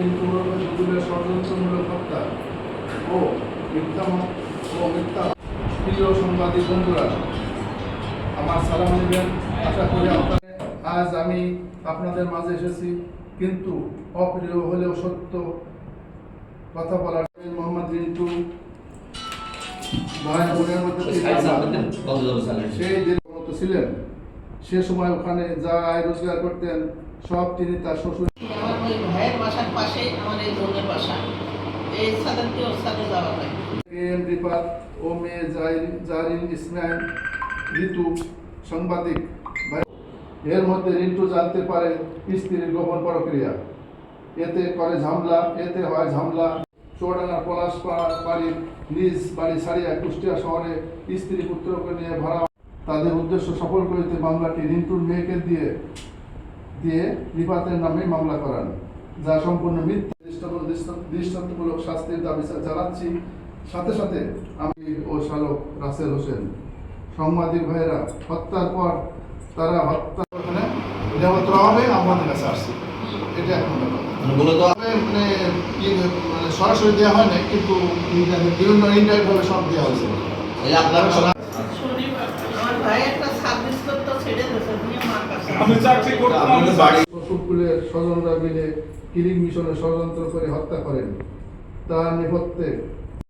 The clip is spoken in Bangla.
রিন্টু ওরফে ষড়যন্ত্রমূলক হত্যা ও মিথ্যা ও মিথ্যা প্রিয় সাংবাদিক বন্ধুরা আমার সালাম নেবেন আশা করি আপনার আজ আমি আপনাদের মাঝে এসেছি কিন্তু অপ্রিয় হলেও সত্য কথা বলার মোহাম্মদ রিন্টু ভাই বোনের মধ্যে সেই যে মতো ছিলেন সে সময় ওখানে যা আয় রোজগার করতেন সব তিনি তার শ্বশুর বাসার পাশেই আমার এই বোনের বাসা। এই ওর সাথে যাওয়া এম ও জারিন ইসমাইল ঋতু সাংবাদিক। এর মধ্যে জানতে পারে স্ত্রীর গোপন প্রক্রিয়া। এতে করে ঝামলা, এতে হয় ঝামলা। চৌডাঙ্গা পলাশ পা- বাড়ির নিজ বাড়ি ছাড়িয়া কুষ্টিয়া শহরে স্ত্রী পুত্রকে নিয়ে ভাড়া। তাদের উদ্দেশ্য সফল করিতে মামলাটি রিন্টুর মেয়েকে দিয়ে দিয়ে রিপাতের নামে মামলা করান। যা সম্পূর্ণ মিথ্যা দৃষ্টান্ত- দৃষ্টান্ত- দৃষ্টান্তমূলক শাস্তির দাবি জানাচ্ছি। সাথে সাথে আমি ও শালক রাসেল হোসেন সাংবাদিক ভাইয়েরা হত্যার পর তারা হত্যা ওখানে নিরাপত্তা হবে আমাদের কাছে আসছে। এটা এখন মূলত মানে মানে সরাসরি দেওয়া হয় না কিন্তু বিভিন্ন ইন্টারভিউ সব দেওয়া হয়েছে। এই আপনার আমি চাকরি করতাম বাড়ি শ্বশুরকুলের স্বজনরা মিলে কিলিং মিশনে ষড়যন্ত্র করে হত্যা করেন। তার নেপথ্যে